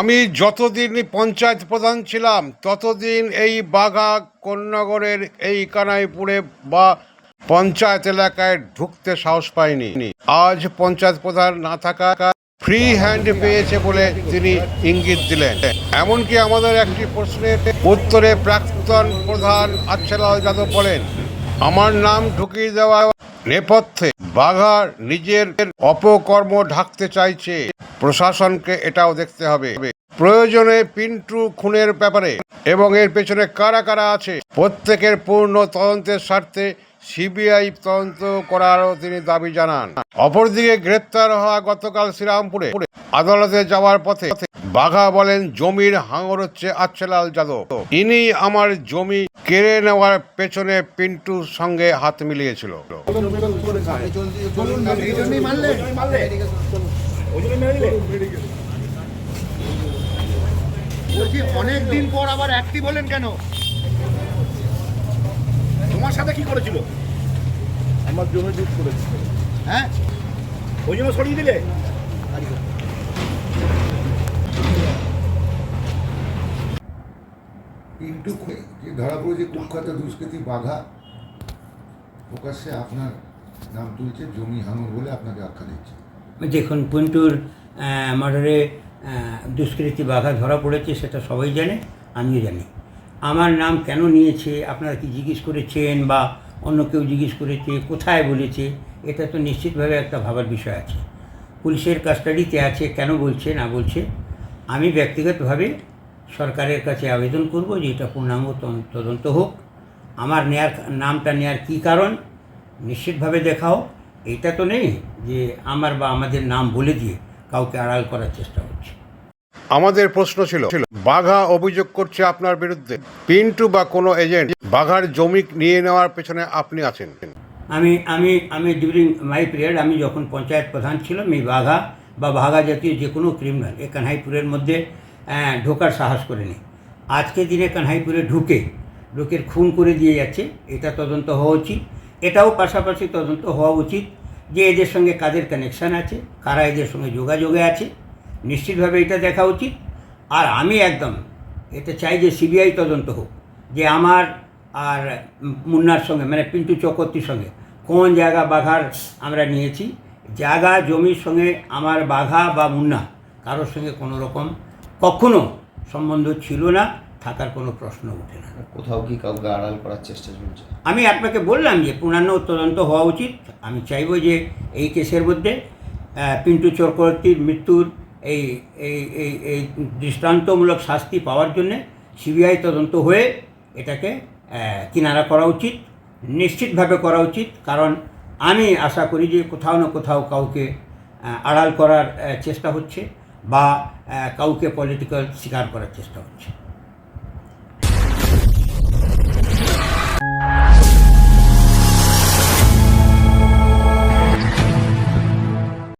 আমি যতদিন পঞ্চায়েত প্রধান ছিলাম, ততদিন এই বাঘা কোন্নগরের এই কানাইপুরে বা পঞ্চায়েত এলাকায় ঢুকতে সাহস পাইনি। আজ পঞ্চায়েত প্রধান না থাকা ফ্রি হ্যান্ড পেয়েছে বলে তিনি ইঙ্গিত দিলেন। এমনকি আমাদের একটি প্রশ্নের উত্তরে প্রাক্তন প্রধান আচ্ছালাল যাদব বলেন, আমার নাম ঢুকিয়ে দেওয়া নেপথ্যে। বাঘার নিজের অপকর্ম ঢাকতে চাইছে। প্রশাসনকে এটাও দেখতে হবে। প্রয়োজনে পিন্টু খুনের ব্যাপারে এবং এর পেছনে কারা কারা আছে, প্রত্যেকের পূর্ণ তদন্তের স্বার্থে সিবিআই তদন্ত করারও তিনি দাবি জানান। অপরদিকে গ্রেপ্তার হওয়া গতকাল শ্রীরামপুরে আদালতে যাওয়ার পথে বাঘা বলেন, জমির হাঙর হচ্ছে আচ্ছেলাল যাদব। ইনি আমার জমি কেড়ে নেওয়ার পেছনে পিন্টুর সঙ্গে হাত মিলিয়েছিল। বলছি অনেক দিন পর আবার অ্যাক্টিভ হলেন কেন? তোমার সাথে কি করেছিল? আমার জমি লুট করেছে। হ্যাঁ? ওই জন্য সরিয়ে দিলে? যে ধরা পড়েছে কুখ্যাত দুষ্কৃতী বাঘা প্রকাশ্যে আপনার নাম তুলছে জমি হাঙর বলে আপনাকে আখ্যা দিচ্ছে। দেখুন পন্টুর মার্ডারে দুষ্কৃতী বাঘা ধরা পড়েছে, সেটা সবাই জানে, আমিও জানি। আমার নাম কেন নিয়েছে, আপনারা কি জিজ্ঞেস করেছেন বা অন্য কেউ জিজ্ঞেস করেছে, কোথায় বলেছে, এটা তো নিশ্চিতভাবে একটা ভাবার বিষয় আছে। পুলিশের কাস্টাডিতে আছে, কেন বলছে, না বলছে, আমি ব্যক্তিগতভাবে সরকারের কাছে আবেদন করব যে এটা পূর্ণাঙ্গ তদন্ত- হোক। আমার নেয়ার নামটা নেয়ার কী কারণ, নিশ্চিতভাবে দেখাও। এটা তো নেই যে আমার বা আমাদের নাম বলে দিয়ে কাউকে আড়াল করার চেষ্টা আমাদের প্রশ্ন ছিল বাঘা অভিযোগ করছে আপনার বিরুদ্ধে। পিন্টু বা কোনো এজেন্ট বাঘার জমি নিয়ে নেওয়ার পেছনে আপনি আছেন? আমি আমি আমি ডিউরিং মাই পিরিয়ড আমি যখন পঞ্চায়েত প্রধান ছিলাম, এই বাঘা বা বাঘা জাতীয় যে কোনো ক্রিমিনাল এই কানহাইপুরের মধ্যে ঢোকার সাহস করেনি। আজকে দিনে কানহাইপুরে ঢুকে লোকের খুন করে দিয়ে যাচ্ছে, এটা তদন্ত হওয়া উচিত। এটাও পাশাপাশি তদন্ত হওয়া উচিত যে এদের সঙ্গে কাদের কানেকশান আছে, কারা এদের সঙ্গে যোগাযোগে আছে। নিশ্চিতভাবে এটা দেখা উচিত। আর আমি একদম এটা চাই যে সিবিআই তদন্ত হোক যে আমার আর মুন্নার সঙ্গে মানে পিন্টু চক্রবর্তীর সঙ্গে কোন জায়গা বাঘার আমরা নিয়েছি জায়গা জমির সঙ্গে আমার বাঘা বা মুন্না কারোর সঙ্গে কোনো রকম কখনো সম্বন্ধ ছিল না থাকার কোনো প্রশ্ন ওঠে না। কোথাও কি কাউকে আড়াল করার চেষ্টা চলছে? আমি আপনাকে বললাম যে পূর্ণাঙ্গ তদন্ত হওয়া উচিত। আমি চাইব যে এই কেসের মধ্যে পিন্টু চক্রবর্তীর মৃত্যুর এই এই এই এই দৃষ্টান্তমূলক শাস্তি পাওয়ার জন্যে সিবিআই তদন্ত হয়ে এটাকে কিনারা করা উচিত, নিশ্চিতভাবে করা উচিত। কারণ আমি আশা করি যে কোথাও না কোথাও কাউকে আড়াল করার চেষ্টা হচ্ছে বা কাউকে পলিটিক্যাল শিকার করার চেষ্টা হচ্ছে।